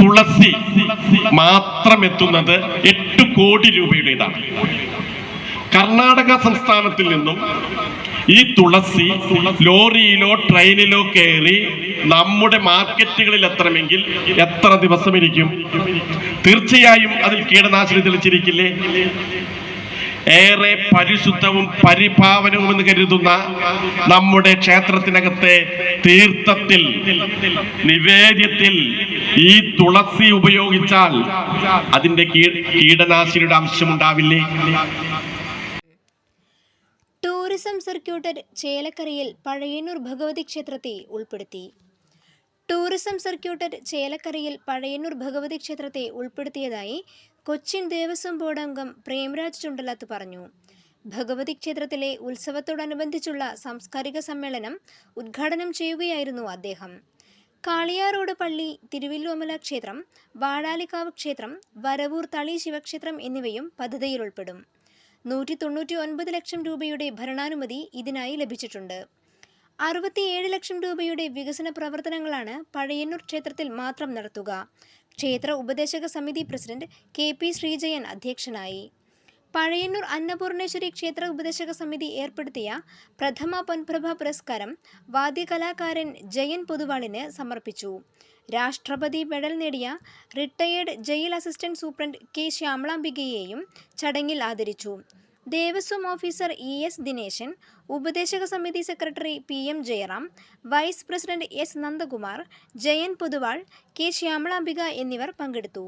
തുളസി മാത്രം എത്തുന്നത് എട്ട് കോടി രൂപയുടേതാണ്. കർണാടക സംസ്ഥാനത്തിൽ നിന്നും ഈ തുളസി ലോറിയിലോ ട്രെയിനിലോ കയറി നമ്മുടെ മാർക്കറ്റുകളിൽ എത്തണമെങ്കിൽ എത്ര ദിവസം ഇരിക്കും തീർച്ചയായും അതിൽ കീടനാശിനി തെളിച്ചിരിക്കില്ലേ? ഏറെ പരിശുദ്ധവും പരിഭാവനവും എന്ന് കരുതുന്ന നമ്മുടെ ക്ഷേത്രത്തിനകത്തെ തീർത്ഥത്തിൽ നിവേദ്യത്തിൽ ഈ തുളസി ഉപയോഗിച്ചാൽ അതിന്റെ കീടനാശിനിയുടെ അംശമുണ്ടാവില്ലേ? ടൂറിസം സർക്യൂട്ടർ ചേലക്കരയിൽ പഴയന്നൂർ ഭഗവതി ക്ഷേത്രത്തെ ഉൾപ്പെടുത്തി. ടൂറിസം സർക്യൂട്ടർ ചേലക്കരയിൽ പഴയന്നൂർ ഭഗവതി ക്ഷേത്രത്തെ ഉൾപ്പെടുത്തിയതായി കൊച്ചിൻ ദേവസ്വം ബോർഡ് അംഗം പ്രേംരാജ് ചുണ്ടലത്ത് പറഞ്ഞു. ഭഗവതി ക്ഷേത്രത്തിലെ ഉത്സവത്തോടനുബന്ധിച്ചുള്ള സാംസ്കാരിക സമ്മേളനം ഉദ്ഘാടനം ചെയ്യുകയായിരുന്നു അദ്ദേഹം. കാളിയാറോഡ് പള്ളി തിരുവില്ലോമല ക്ഷേത്രം വാഴാലിക്കാവ് ക്ഷേത്രം വരവൂർ തളി ശിവക്ഷേത്രം എന്നിവയും പദ്ധതിയിൽ ഉൾപ്പെടും നൂറ്റി തൊണ്ണൂറ്റി ഒൻപത് ലക്ഷം രൂപയുടെ ഭരണാനുമതി ഇതിനായി ലഭിച്ചിട്ടുണ്ട്. അറുപത്തിയേഴ് ലക്ഷം രൂപയുടെ വികസന പ്രവർത്തനങ്ങളാണ് പഴയന്നൂർ ക്ഷേത്രത്തിൽ മാത്രം നടത്തുക. ക്ഷേത്ര ഉപദേശക സമിതി പ്രസിഡന്റ് കെ പി ശ്രീജയൻ അധ്യക്ഷനായി. പഴയന്നൂർ അന്നപൂർണേശ്വരി ക്ഷേത്ര ഉപദേശക സമിതി ഏർപ്പെടുത്തിയ പ്രഥമ പൊൻപ്രഭ പുരസ്കാരം വാദ്യകലാകാരൻ ജയൻ പൊതുവാളിന് സമർപ്പിച്ചു. രാഷ്ട്രപതി മെഡൽ നേടിയ retired jail assistant superintendent K ശ്യാമളാംബികയെയും ചടങ്ങിൽ ആദരിച്ചു. Devaswom officer E S Dineshan ഉപദേശക സമിതി secretary P M Jayaram vice president S Nandakumar Jayan Poduval K Shyamalambika എന്നിവർ പങ്കെടുത്തു.